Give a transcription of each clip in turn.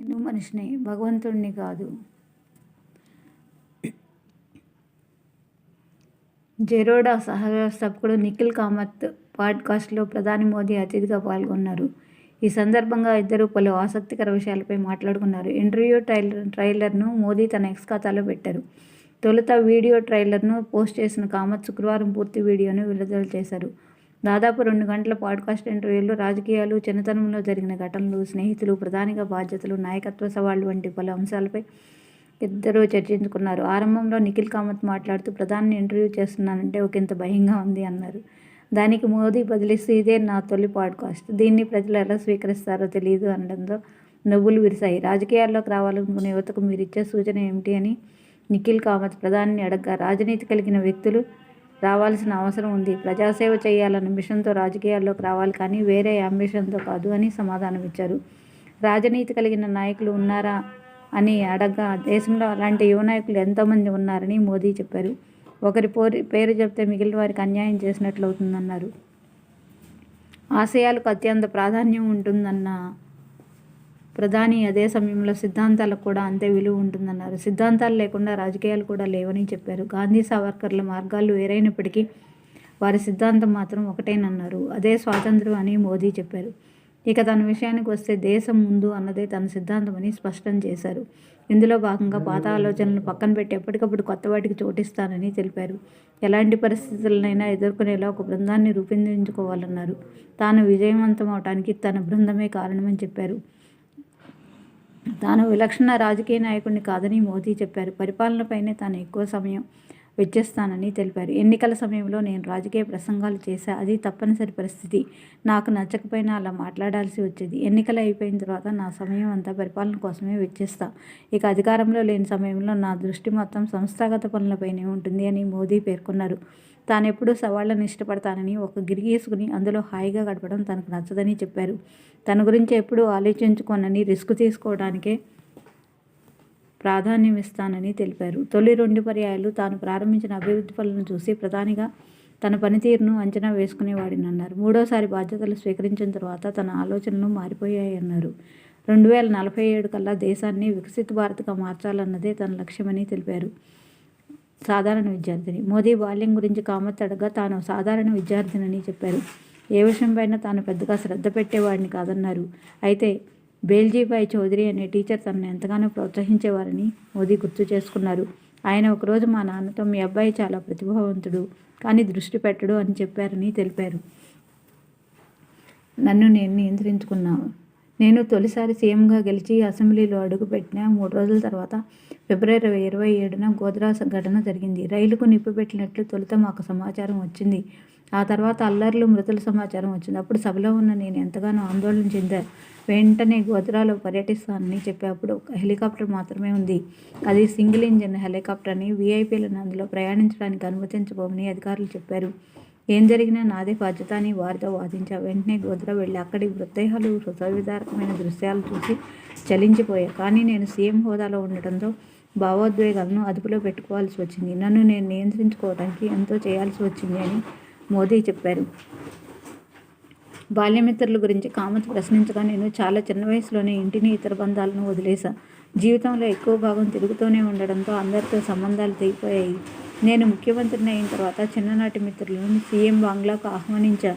నేను మనిషిని భగవంతుడిని కాదు. జెరోడా సహవ్యవస్థాపకుడు నిఖిల్ కామత్ పాడ్కాస్ట్లో ప్రధాని మోదీ అతిథిగా పాల్గొన్నారు. ఈ సందర్భంగా ఇద్దరు పలు ఆసక్తికర విషయాలపై మాట్లాడుకున్నారు. ఇంటర్వ్యూ ట్రైలర్ ట్రైలర్ను మోదీ తన ఎక్స్ ఖాతాలో పెట్టారు. తొలుత వీడియో ట్రైలర్ను పోస్ట్ చేసిన కామత్ శుక్రవారం పూర్తి వీడియోను విడుదల చేశారు. దాదాపు రెండు గంటల పాడ్కాస్ట్ ఇంటర్వ్యూలో రాజకీయాలు చిన్నతనంలో జరిగిన ఘటనలు స్నేహితులు ప్రధానిగా బాధ్యతలు నాయకత్వ సవాళ్ళు వంటి పలు అంశాలపై ఇద్దరూ చర్చించుకున్నారు. ఆరంభంలో నిఖిల్ కామత్ మాట్లాడుతూ ప్రధాని ఇంటర్వ్యూ చేస్తున్నానంటే ఒకంత భయంగా ఉంది అన్నారు. దానికి మోదీ బదిలిస్తూ ఇదే నా తొలి పాడ్కాస్ట్. దీన్ని ప్రజలు ఎలా స్వీకరిస్తారో తెలియదు అనడంతో నవ్వులు విరిశాయి. రాజకీయాల్లోకి రావాలనుకునే యువతకు మీరు ఇచ్చే సూచన ఏమిటి అని నిఖిల్ కామత్ ప్రధాని అడగ్గా రాజనీతి కలిగిన వ్యక్తులు రావాల్సిన అవసరం ఉంది. ప్రజాసేవ చేయాలన్న మిషన్తో రాజకీయాల్లోకి రావాలి కానీ వేరే అంబిషన్తో కాదు అని సమాధానం ఇచ్చారు రాజనీతి కలిగిన నాయకులు ఉన్నారా అని అడగ్గా దేశంలో అలాంటి యువ నాయకులు ఎంతోమంది ఉన్నారని మోదీ చెప్పారు. ఒకరి పోరి పేరు చెప్తే మిగిలిన వారికి అన్యాయం చేసినట్లు అవుతుందన్నారు ఆశయాలకు అత్యంత ప్రాధాన్యం ఉంటుందన్న ప్రధాని అదే సమయంలో సిద్ధాంతాలకు కూడా అంతే విలువ ఉంటుందన్నారు. సిద్ధాంతాలు లేకుండా రాజకీయాలు కూడా లేవని చెప్పారు. గాంధీ సావర్కర్ల మార్గాలు వేరైనప్పటికీ వారి సిద్ధాంతం మాత్రం ఒకటేనన్నారు. అదే స్వాతంత్రం అని మోదీ చెప్పారు. ఇక తన విషయానికి వస్తే దేశం ముందు అన్నదే తన సిద్ధాంతమని స్పష్టం చేశారు. ఇందులో భాగంగా పాత ఆలోచనలు పక్కన పెట్టి ఎప్పటికప్పుడు కొత్త వాటికి చోటిస్తానని తెలిపారు. ఎలాంటి పరిస్థితులనైనా ఎదుర్కొనేలా ఒక బృందాన్ని రూపొందించుకోవాలన్నారు. తాను విజయవంతం అవటానికి తన బృందమే కారణమని చెప్పారు. తాను విలక్షణ రాజకీయ నాయకుడిని కాదని మోదీ చెప్పారు. పరిపాలనపైనే తాను ఎక్కువ సమయం వెచ్చేస్తానని తెలిపారు. ఎన్నికల సమయంలో నేను రాజకీయ ప్రసంగాలు చేశా. అది తప్పనిసరి పరిస్థితి. నాకు నచ్చకపోయినా అలా మాట్లాడాల్సి వచ్చేది. ఎన్నికలు అయిపోయిన తర్వాత నా సమయం అంతా పరిపాలన కోసమే వెచ్చిస్తా. ఇక అధికారంలో లేని సమయంలో నా దృష్టి మొత్తం సంస్థాగత పనులపైనే ఉంటుంది అని మోదీ పేర్కొన్నారు. తానెప్పుడూ సవాళ్ళను ఇష్టపడతానని ఒక గిరిగేసుకుని అందులో హాయిగా గడపడం తనకు నచ్చదని చెప్పారు. తన గురించి ఎప్పుడూ ఆలోచించుకోనని రిస్క్ తీసుకోవడానికే ప్రాధాన్యం ఇస్తానని తెలిపారు. తొలి రెండు పర్యాయాలు తాను ప్రారంభించిన అభివృద్ధి పనులను చూసి ప్రధానిగా తన పనితీరును అంచనా వేసుకునేవాడినన్నారు మూడోసారి బాధ్యతలు స్వీకరించిన తర్వాత తన ఆలోచనలు మారిపోయాయన్నారు. రెండు వేల నలభై ఏడు కల్లా దేశాన్ని వికసిత భారత్గా మార్చాలన్నదే తన లక్ష్యమని తెలిపారు సాధారణ విద్యార్థిని. మోదీ బాల్యం గురించి కామత్తడగా తాను సాధారణ విద్యార్థినని చెప్పారు. ఏ విషయంపైన తాను పెద్దగా శ్రద్ధ పెట్టేవాడిని కాదన్నారు. అయితే బేల్జీభాయ్ చౌదరి అనే టీచర్ తనను ఎంతగానో ప్రోత్సహించేవారని మోదీ గుర్తు చేసుకున్నారు. ఆయన ఒకరోజు మా నాన్నతో మీ అబ్బాయి చాలా ప్రతిభావంతుడు కానీ దృష్టి పెట్టడు అని చెప్పారని తెలిపారు. నన్ను నేను నియంత్రించుకున్నాను. నేను తొలిసారి సీఎంగా గెలిచి అసెంబ్లీలో అడుగుపెట్టిన మూడు రోజుల తర్వాత ఫిబ్రవరి ఇరవై ఏడున గోద్రా ఘటన జరిగింది. రైలుకు నిప్పు పెట్టినట్లు తొలుత మాకు సమాచారం వచ్చింది. ఆ తర్వాత అల్లర్లు మృతుల సమాచారం వచ్చింది. అప్పుడు సభలో ఉన్న నేను ఎంతగానో ఆందోళన చెందాను. వెంటనే గోద్రాలో పర్యటిస్తానని చెప్పేప్పుడు ఒక హెలికాప్టర్ మాత్రమే ఉంది. అది సింగిల్ ఇంజిన్ హెలికాప్టర్ అని వీఐపీలను అందులో ప్రయాణించడానికి అనుమతించబోమని అధికారులు చెప్పారు. ఏం జరిగినా నాదే బాధ్యత అని వారితో వాదించా. వెంటనే గోద్రా వెళ్ళి అక్కడి మృతదేహాలు హృదయవిదారకమైన దృశ్యాలు చూసి చలించిపోయా. కానీ నేను సీఎం హోదాలో ఉండటంతో భావోద్వేగాలను అదుపులో పెట్టుకోవాల్సి వచ్చింది. నన్ను నేను నియంత్రించుకోవడానికి ఎంతో చేయాల్సి వచ్చింది అని మోదీ చెప్పారు. బాల్యమిత్రుల గురించి కామత్ ప్రశ్నించగా నేను చాలా చిన్న వయసులోనే ఇంటిని ఇతర బంధాలను వదిలేశా. జీవితంలో ఎక్కువ భాగం తిరుగుతూనే ఉండడంతో అందరితో సంబంధాలు తెగిపోయాయి. నేను ముఖ్యమంత్రిని అయిన తర్వాత చిన్ననాటి మిత్రులను సీఎం బంగ్లాకు ఆహ్వానించా.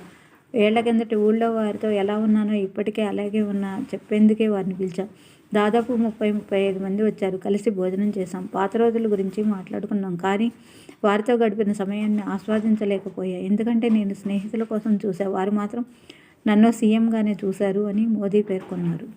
ఏళ్ళ కిందటి ఊళ్ళో వారితో ఎలా ఉన్నానో ఇప్పటికే అలాగే ఉన్నా చెప్పేందుకే వారిని పిలిచా. దాదాపు ముప్పై ముప్పై ఐదు మంది వచ్చారు. కలిసి భోజనం చేశాం. పాత రోజుల గురించి మాట్లాడుకున్నాం. కానీ వారితో గడిపిన సమయాన్ని ఆస్వాదించలేకపోయా. ఎందుకంటే నేను స్నేహితుల కోసం చూసా వారు మాత్రం నన్ను సీఎంగానే చూశారు అని మోదీ పేర్కొన్నారు.